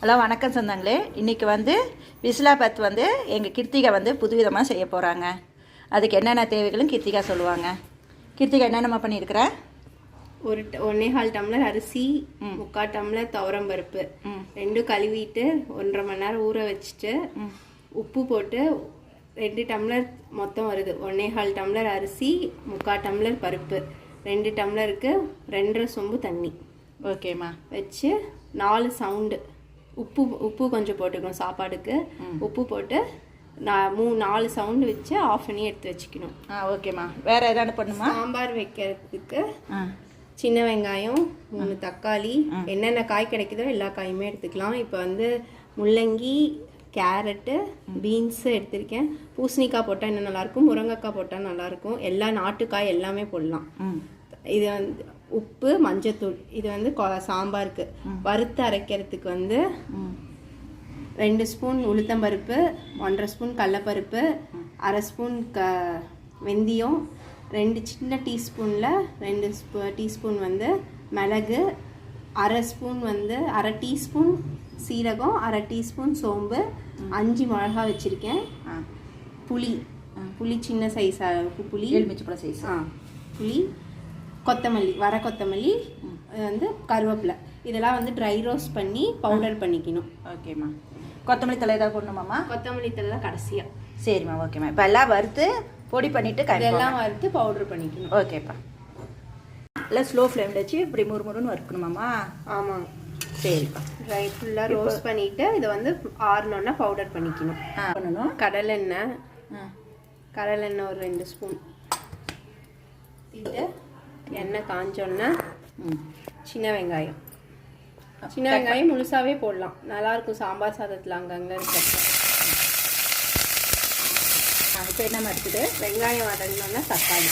Hello வணக்கம் சொந்தங்களே. இன்றைக்கி வந்து விசிலாபத் வந்து எங்கள் கிருத்திகா வந்து புதுவிதமாக செய்ய போகிறாங்க அதுக்கு என்னென்ன தேவைகளும் கிருத்திகா சொல்லுவாங்க. கிருத்திகா என்னென்னமா பண்ணியிருக்கிற? ஒரு ஒண்ணே கால் டம்ளர் அரிசி முக்கால் டம்ளர் துவரம் பருப்பு. ரெண்டும் கழுவிட்டு ஒன்றரை மணி நேரம் ஊற வச்சுட்டு உப்பு போட்டு ரெண்டு டம்ளர் மொத்தம் வருது. ஒன்னே கால் டம்ளர் அரிசி முக்கால் டம்ளர் பருப்பு. ரெண்டு டம்ளருக்கு ரெண்டரை சொம்பு தண்ணி. ஓகேம்மா. வச்சு நாலு சவுண்டு. உப்பு உப்பு கொஞ்சம் போட்டுக்கணும் சாப்பாடுக்கு. உப்பு போட்டு நான் மூ நாலு சவுண்டு வச்சு ஆஃப் பண்ணி எடுத்து வச்சுக்கணும். ஆ ஓகேம்மா வேறு எதாவது பண்ணுமா? சாம்பார் வைக்கிறதுக்கு சின்ன வெங்காயம் மூணு தக்காளி என்னென்ன காய் கிடைக்குதோ எல்லா காயுமே எடுத்துக்கலாம். இப்போ வந்து முள்ளங்கி கேரட்டு பீன்ஸு எடுத்திருக்கேன். பூசணிக்காய் போட்டால் இன்னும் நல்லாயிருக்கும் முருங்கைக்காய் போட்டால் நல்லாயிருக்கும். எல்லா நாட்டுக்காய் எல்லாமே போடலாம். இது வந்து உப்பு மஞ்சத்தூள். இது வந்து கொ- சாம்பாருக்கு. வறுத்து அரைக்கிறதுக்கு வந்து ரெண்டு ஸ்பூன் உளுத்தம்பருப்பு ஒன்றரை ஸ்பூன் கடலப்பருப்பு அரை ஸ்பூன் க வெந்தயம் ரெண்டு சின்ன டீஸ்பூனில் ரெண்டு ஸ்பூ டீஸ்பூன் வந்து மிளகு அரை ஸ்பூன் வந்து அரை டீஸ்பூன் சீரகம் அரை டீஸ்பூன் சோம்பு அஞ்சு மிளகா வச்சுருக்கேன். ஆ. புளி. புளி சின்ன சைஸ் புளி. எலுமிச்சை பழம் சைஸ் ஆ. புளி. கொத்தமல்லி வர கொத்தமல்லி வந்து கருவேப்பிலை. இதெல்லாம் வந்து ட்ரை ரோஸ்ட் பண்ணி பவுடர் பண்ணிக்கணும். ஓகேம்மா கொத்தமல்லி தலை ஏதாவது போடணுமாம்மா கொத்தமல்லி தலை தான் கடைசியாக சரிம்மா ஓகேம்மா இப்போ எல்லாம் வறுத்து பொடி பண்ணிவிட்டு கை இதெல்லாம் வறுத்து பவுடர் பண்ணிக்கணும். ஓகேப்பா இல்லை ஸ்லோ ஃப்ளேமில் வச்சு இப்படி முறுமுறுன்னு வறுக்கணுமாம்மா ஆமாம் சரிப்பா ட்ரை ஃபுல்லாக ரோஸ்ட் பண்ணிட்டு இதை வந்து ஆறுனோன்னா பவுடர் பண்ணிக்கணும். பண்ணணும். கடலெண்ணெய் கடலெண்ணெய் ஒரு ரெண்டு ஸ்பூன் இது எண்ணெய் காஞ்சோன்னா சின்ன வெங்காயம். சின்ன வெங்காயம் முழுசாவே போடலாம். நல்லா இருக்கும் சாம்பார் சாதத்தில் அங்கங்கே இருக்கிறப்ப. ஆ இப்போ என்னம்மா இருக்குது வெங்காயம் வதங்கினோன்னா தக்காளி.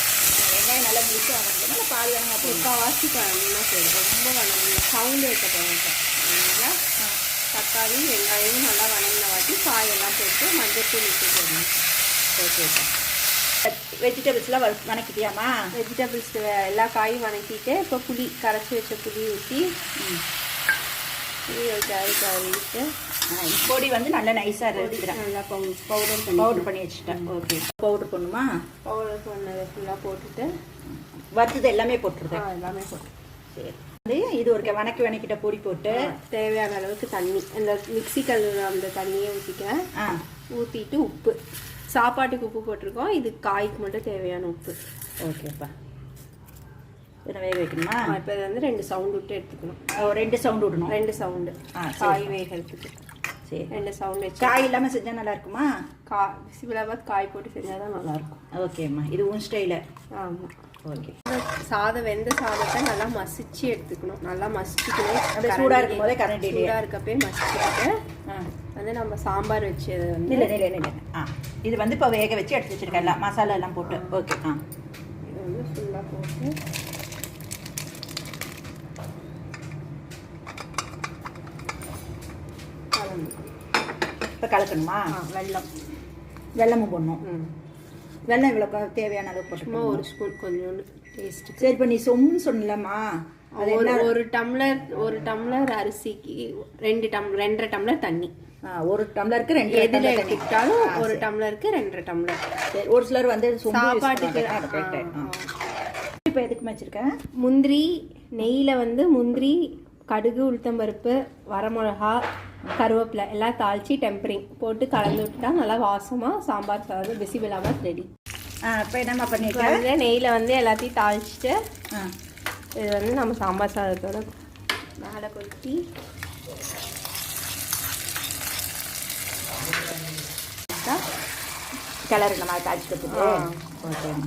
வெங்காயம் நல்லா முழுக்க வாங்கணும் இல்லை பாதி வேணுமா போதும் முக்கால்வாசி பண்ணா போதும். ரொம்ப வதங்கணும். சவுண்டு வைக்க போகிறோம் அதனால தக்காளி வெங்காயம் நல்லா வதங்கின வாட்டி காயெல்லாம் போட்டு மஞ்சத்தூள் உப்பு போடணும். ஓகேப்பா வெஜிடபிள்ஸ்லாம் வறு வணக்கிட்டியாம்மா? வெஜிடபிள்ஸ் எல்லா காயும் வதக்கிட்டு இப்போ புளி கரைச்சி வச்ச புளி ஊற்றி புளி ஆ, இந்த பொடி வந்து நல்லா நைஸாக எடுத்துக்கிறேன் நல்லா பவுடர் பண்ணி பவுடர் பண்ணி வச்சுட்டேன். ஓகே பவுடர் பண்ணுமா பவுடர் பண்ணதை ஃபுல்லாக போட்டுட்டு வறுத்தது எல்லாமே ஆ, போட்டுருதேன் எல்லாமே போட்டு சரி. வந்து இது ஒரு வணக்கி வணக்கிட்ட பொடி போட்டு தேவையான அளவுக்கு தண்ணி அந்த மிக்ஸி கல் அந்த தண்ணியை ஊற்றிக்கிறேன் ஆ. ஊற்றிட்டு உப்பு. சாப்பாட்டுக்கு உப்பு போட்டிருக்கோம். இது காய்க்கு மட்டும் தேவையான உப்பு. ஓகேப்பா. இதை வேக வைக்கணுமா? இப்போ இதை வந்து ரெண்டு சவுண்ட் விட்டு எடுத்துக்கணும். ரெண்டு சவுண்ட் விடணும். ரெண்டு சவுண்டு. காய் வேகிறதுக்கு. சரி. ரெண்டு சவுண்ட் வச்சு. காய் இல்லாமல் செஞ்சால் நல்லா இருக்குமா? கா சிபிலாபாத் காய் போட்டு செஞ்சால் தான் நல்லாயிருக்கும் ஓகேம்மா. இது உன் ஸ்டைலு ஆமாம் ஓகே சாதம் வெந்த சாதத்தை நல்லா மசிச்சு எடுத்துக்கணும். நல்லா மசிச்சுக்கணும். அது சூடா இருக்கும் போதே கரண்டிலே. சூடாக இருக்கப்பே மசிச்சுட்டு ஆ. வந்து நம்ம சாம்பார் வச்சது வந்து இல்லை இல்லை இல்லை ஆ. இது வந்து இப்போ வேக வச்சு எடுத்து வச்சிருக்கேன். எல்லாம் மசாலா எல்லாம் போட்டு. ஓகே ஆ. இது வந்து ஃபுல்லாக போட்டு. இப்போ கலக்கணுமா? ஆ வெல்லம். வெல்லமும் போடணும். ம். வெல்லம் இவ்வளோ தேவையான அளவு சும்மா போட்டு ஒரு ஸ்பூன் கொஞ்சோண்டு டேஸ்ட்டுக்கு சரி இப்போ நீ சொம்னு சொன்னலம்மா. அது ஒரு ஒரு டம்ளர் ஒரு டம்ளர் அரிசிக்கு ரெண்டு டம் ரெண்டரை டம்ளர் தண்ணி. ஒரு டம்ளருக்கு ரெண்டு எதில். எடுத்துக்கிட்டாலும் ஒரு டம்ளருக்கு ரெண்டரை டம்ளர். சரி ஒரு சிலர் வந்து சாப்பாட்டுக்கு. இப்போ எதுக்கு வச்சிருக்கேன் முந்திரி நெய்யில் வந்து முந்திரி கடுகு உளுத்தம்பருப்பு வரமிளகா கருவேப்பிலை எல்லாம் தாளித்து டெம்பரிங் போட்டு கலந்து விட்டுட்டா நல்லா வாசமாக சாம்பார் சாதம் பிசிபிளாமல் ரெடி இப்போ என்னம்மா வந்து நெய்யில் வந்து எல்லாத்தையும் தாளிச்சிட்டு இது வந்து நம்ம சாம்பார் சாதத்தோட மேலே கொட்டி கிளறு நம்ம. ஓகேம்மா.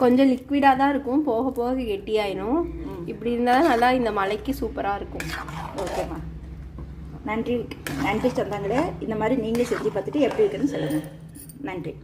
கொஞ்சம் லிக்விடாக தான் இருக்கும். போக போக கெட்டியாயிடும் இப்படி இருந்தால் நல்லா இந்த மலைக்கு சூப்பராக இருக்கும். ஓகேம்மா. நன்றி நன்றி சொந்தங்களே. இந்த மாதிரி நீங்களே செஞ்சு பார்த்துட்டு எப்படி இருக்குன்னு சொல்லுங்கள் நன்றி.